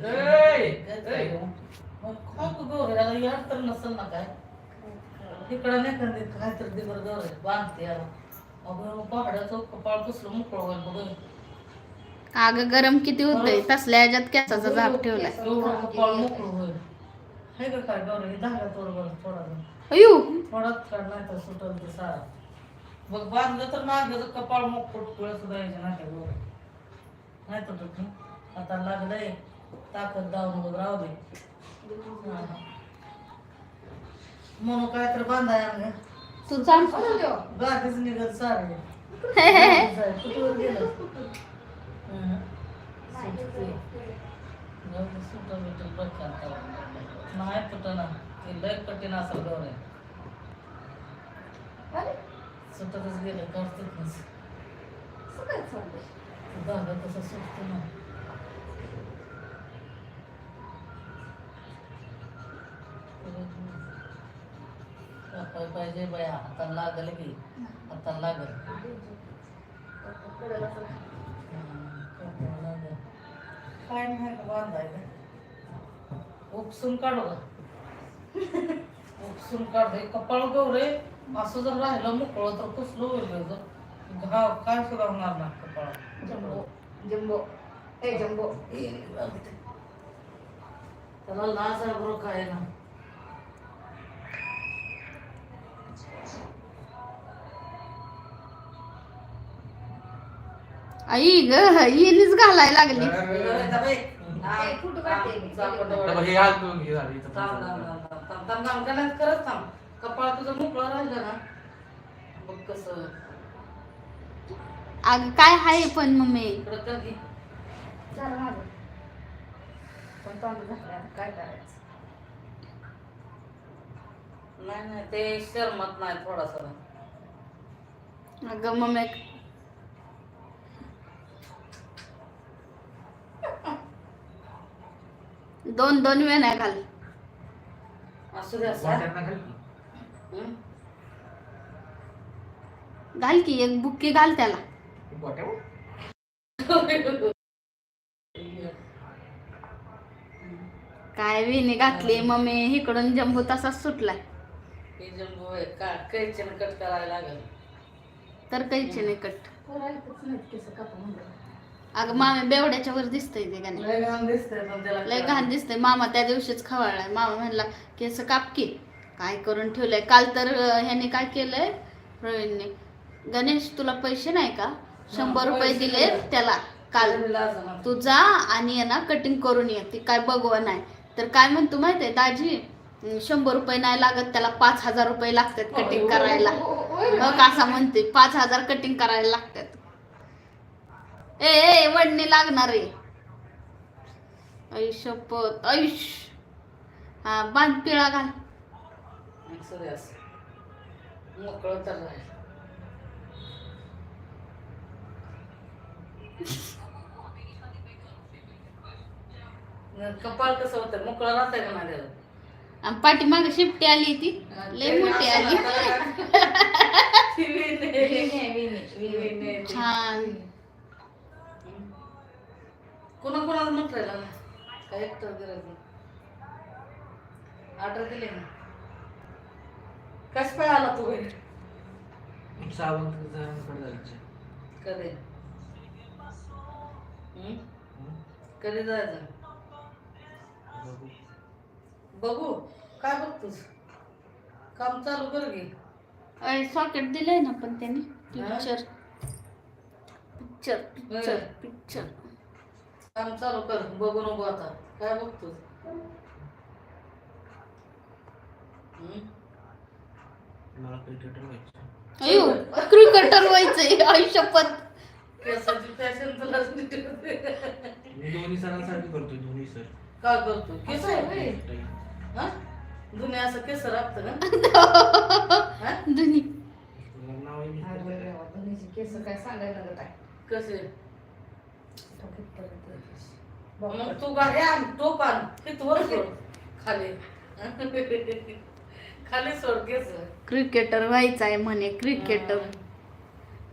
ए, काय ए. मग खाऊ गौर याला याड तर नसेल ना काय? इकडं नाही का ते काय तर दिवर गौर बांधते याला. अगं पहाडाचं कपाळ कसलं मोकळं होईल बघ. अगं गरम किती होतंय? तसल्या ह्याच्यात केसाचा झाप ठेवलाय. एवढं कपाळ मोकळं होईल हे का काय गौर हे धागा तोड बरं थोडा. अयो काढ नाही तर सुटल ते सारा. बघ बांधलं तर मागं कपाळ मोकळ पुढे सुद्धा यायचे नाही गौर ना आता लागलंय. ताकद दावून राहू दे. म्हणून काय तर बांधाय तू सांग गाठीच निघत सारे. कुठवर गेलं? सुटं. नाही ते लय कठीण असेल गौरे सुटतच गेलं करतेच धागा तसं सुटतो ना. पाहिजे बाया हाताला लागल की हाताला लागल. काय नाही बांधायला उपसून काढू का? उपसून काढ. कपाळ गौरे असं जर राहिलं मोकळं तर कसलं होईल रे जर घाव काय सुद्धा होणार ना कपाळ जम्बो जम्बो. ए जम्बो. त्याला लाज आहे बरं काय ना. आई ग येणीच घालायला लागली. हे झालं इथं थांब कपाळ तुझं मोकळं राहिलं ना? बघ कसं. अगं काय हाय पण मम्मी इकडं कर की झालं माझं पण आता काय करायचं? नाही नाही ते शर्मत नाही थोडासा. अगं मम्मी दोन दोन वेण्या घाल असू दे असं. वाट्यांना घाल की. हं? घाल की एक बुक्की घाल त्याला? काय वेणी घातली मम्मी इकडून जम्बू तसाच सुटलाय. हे जम्बो आहे का? कैचीन कट करायला लागेल. तर काहीची नाही कट नाही केस म्हणलं. अगं मामी बेवड्याच्या वर दिसतंय ते गाणे लय घाण दिसतंय पण त्याला लय घाण दिसतंय. मामा त्या दिवशीच खवळलाय. मामा म्हणला केस कापकी काय करून ठेवलंय? काल तर अं, ह्याने काय केलंय? प्रवीणने. गणेश तुला पैसे नाही का? शंभर रुपये दिले त्याला. काल लाज. तू जा आणि ये ना कटिंग करून ये. ती काय बघवं नाही. तर काय म्हणतो माहितीये दाजी? अं, शंभर रुपये नाही लागत त्याला पाच हजार रुपये लागतात कटिंग करायला. मग असा म्हणते पाच हजार कटिंग करायला लागतात. ए ए वडणी लागणार आहे ऐशपत ऐश हा बांध पिळा घाल. मोकळं तर कपाळ कसं होतं? मोकळं राहतंय का त्याला? आणि पाठीमाग शिफ्टी आली ती. लय मोठी आली. छान. कोणा कोणाला म्हटलं ना काय एकटर करायचं ऑर्डर दिले ना. कस काय आला तू घरी सावंत जायचं कधी? कधी जायचं? बघू. बघू काय बघतोस? काम चालू कर घे सॉकेट दिलंय ना पण त्याने? Picture picture picture. पिक्चर काम चालू कर बघू नको आता. काय बघतोस? हं? मला क्रिकेटर व्हायचं अयो क्रिकेटर व्हायचंय आयुष्यपत केसाची फॅशन तुला मी दोन्ही सरांसाठी करतोय दोन्ही सर. का करतो? केस आहे होय? हा? दुनिया असं केस राखतं हा? देवा, धनीचे केस काय सांगायला लागत आहे? केस. मग तू गाडी आण टोप आण किती वर सोड. खाली. खाली सोड केस क्रिकेटर व्हायचाय म्हणे क्रिकेटर.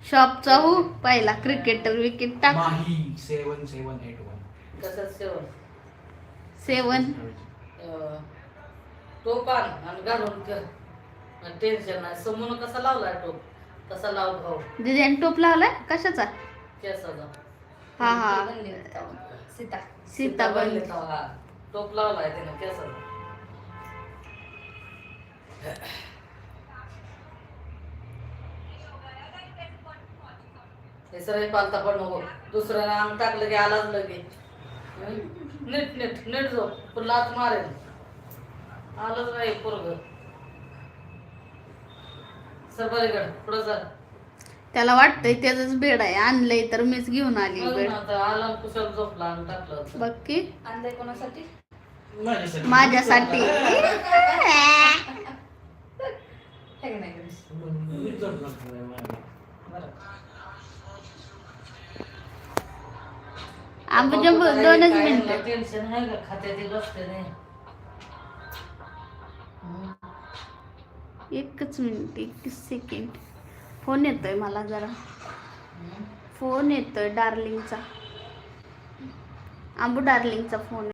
शॉपचा हो पहिला क्रिकेटर विकेट टाक. माही सेवन सेवन एट वन कसं शेवट सेवन अं, टोप आण आणि घालून कर टेन्शन नाही. समोर कसा लावलाय टोप? तसा लाव भाऊ. दिदीने टोप लावलाय? कशाचा? केसाचा. हा हा. ती बनली होती तेव्हा. सीता. सीता बनली तेव्हा. टोप लावलाय त्यानं केसाचा हे पालता पण नको. दुसऱ्यानं अंग टाकलं की आलाच लगे हं? नीट नीट नीट जो पण लाच मारेल. आलंच नाही पोरग. सर बरीकडे पुढं सर त्याला वाटतंय त्याच बेड आहे. आणलंय तर मीच घेऊन आली बेड. बघ की. आणलंय कोणासाठी? माझ्यासाठी. आंबूच्या दोनच मिनिटं. टेन्शन आहे का. एकच मिनिट एकतीस सेकंड फोन येतोय मला जरा. फोन येतोय डार्लिंगचा. आंबू डार्लिंगचा फोन.